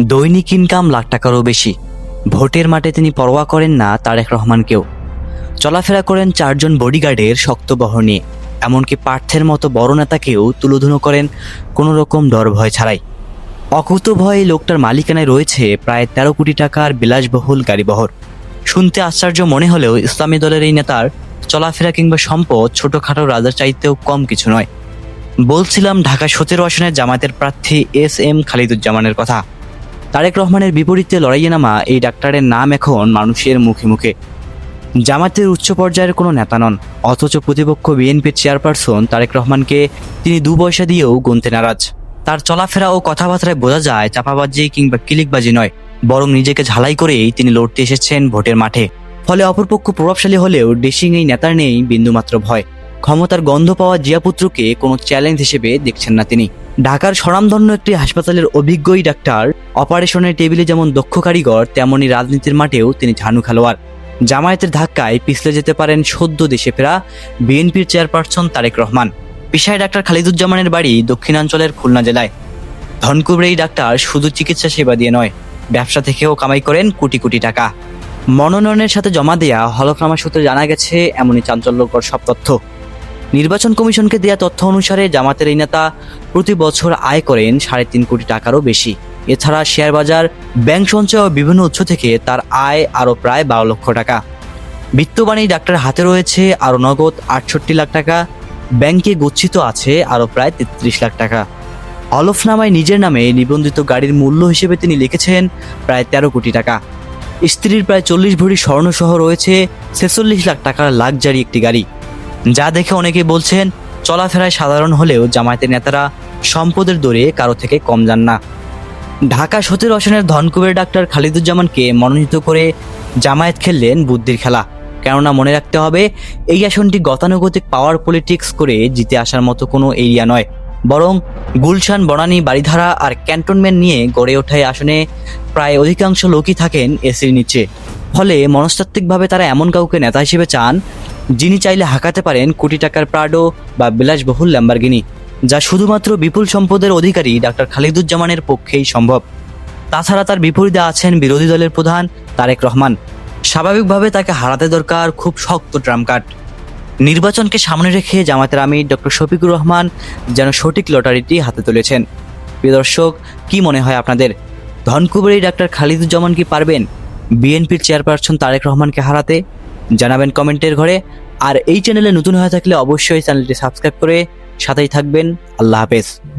দৈনিক ইনকাম লাখ টাকারও বেশি। ভোটের মাঠে তিনি পরোয়া করেন না তারেক রহমানকেও। চলাফেরা করেন চারজন বডিগার্ডের শক্ত বহর নিয়ে। এমনকি পার্থের মতো বড় নেতাকেও তুলোধুনো করেন কোনো রকম ডর ভয় ছাড়াই। অকুত ভয়ে লোকটার মালিকানায় রয়েছে প্রায় তেরো কোটি টাকার বিলাসবহুল গাড়িবহর। শুনতে আশ্চর্য মনে হলেও ইসলামী দলের এই নেতার চলাফেরা কিংবা সম্পদ ছোটখাটো রাজার চাইতেও কম কিছু নয়। বলছিলাম ঢাকা সতেরো আসনের জামায়াতের প্রার্থী এস এম খালিদুজ্জামানের কথা। তারেক রহমানের বিপরীতে লড়াইয়ে নামা এই ডাক্তারের নাম এখন মানুষের মুখে মুখে। জামাতের উচ্চ পর্যায়ের কোনো নেতা নন, অথচ প্রতিপক্ষ বিএনপির চেয়ারপারসন তারেক রহমানকে তিনি দু পয়সা দিয়েও গুনতে নারাজ। তার চলাফেরা ও কথাবার্তায় বোঝা যায় চাপাবাজি কিংবা কিলিকবাজি নয়, বরং নিজেকে ঝালাই করেই তিনি লড়তে এসেছেন ভোটের মাঠে। ফলে অপরপক্ষ প্রভাবশালী হলেও ডেসিং এই নেতার নেই বিন্দুমাত্র ভয়। ক্ষমতার গন্ধ পাওয়া জিয়াপুত্রকে কোনো চ্যালেঞ্জ হিসেবে দেখছেন না তিনি। ঢাকার স্বনামধন্য একটি হাসপাতালের অভিজ্ঞই ডাক্তার। অপারেশনের টেবিলে যেমন দক্ষ কারিগর, তেমনই রাজনীতির মাঠেও তিনি ঝানু খেলোয়াড়। জামায়াতের ধাক্কায় পিছলে যেতে পারেন সদ্য দেশে ফেরা বিএনপির চেয়ারপারসন তারেক রহমান। পেশায় ডাক্তার খালিদুজ্জামানের বাড়ি দক্ষিণাঞ্চলের খুলনা জেলায়। ধনকুবের এই ডাক্তার শুধু চিকিৎসা সেবা দিয়ে নয়, ব্যবসা থেকেও কামাই করেন কোটি কোটি টাকা। মনোনয়নের সাথে জমা দেয়া হলফনামা সূত্রে জানা গেছে, এমনই চাঞ্চল্যকর সব তথ্য। নির্বাচন কমিশনকে দেয়া তথ্য অনুসারে জামাতের এই নেতা প্রতি বছর আয় করেন সাড়ে তিন কোটি টাকারও বেশি। এছাড়া শেয়ার বাজার, ব্যাংক সঞ্চয় ও বিভিন্ন উৎস থেকে তার আয় আরও প্রায় বারো লক্ষ টাকা। বিত্তবাণী ডাক্তার হাতে রয়েছে আরও নগদ আটষট্টি লাখ টাকা, ব্যাংকে গচ্ছিত আছে আরও প্রায় তেত্রিশ লাখ টাকা। হলফনামায় নিজের নামে নিবন্ধিত গাড়ির মূল্য হিসেবে তিনি লিখেছেন প্রায় তেরো কোটি টাকা। স্ত্রীর প্রায় চল্লিশ ভরি স্বর্ণসহ রয়েছে ছেচল্লিশ লাখ টাকার লাক্সারি একটি গাড়ি। যা দেখে অনেকে বলছেন, চলাফেরায় সাধারণ হলেও জামায়াতের নেতারা সম্পদের দরে কারও থেকে কম যান না। ঢাকা সতেরো অসনের ধনকুবের ডাক্তার খালিদুজ্জামানকে মনোনীত করে জামায়াত খেললেন বুদ্ধির খেলা। কেননা মনে রাখতে হবে, এই আসনটি গতানুগতিক পাওয়ার পলিটিক্স করে জিতে আসার মতো কোনো এরিয়া নয়। বরং গুলশান, বনানী বাড়িধারা আর ক্যান্টনমেন্ট নিয়ে গড়ে ওঠা এই আসনে প্রায় অধিকাংশ লোকই থাকেন এসির নিচে। ফলে মনস্তাত্ত্বিকভাবে তারা এমন কাউকে নেতা হিসেবে চান, যিনি চাইলে হাঁকাতে পারেন কোটি টাকার প্রাডো বা বিলাসবহুল ল্যাম্বারগিনি, যা শুধুমাত্র বিপুল সম্পদের অধিকারী ডাক্তার খালিদুজ্জামানের পক্ষেই সম্ভব। তাছাড়া তার বিপরীতে আছেন বিরোধী দলের প্রধান তারেক রহমান। স্বাভাবিকভাবে তাকে হারাতে দরকার খুব শক্ত ট্রাম কার্ড নির্বাচনকে সামনে রেখে জামাতের আমির ডক্টর শফিকুর রহমান যেন সঠিক লটারিটি হাতে তুলেছেন। প্রিয় দর্শক, কি মনে হয় আপনাদের? ধনকুবরী ডাক্তার খালিদুজ্জামান কি পারবেন? বিএনপির চেয়ারপারসন তারেক রহমানকে হারাতে? জানাবেন কমেন্টের ঘরে। আর এই চ্যানেলে নতুন হয়ে থাকলে অবশ্যই চ্যানেলটি সাবস্ক্রাইব করে সাথেই থাকবেন। আল্লাহ হাফেজ।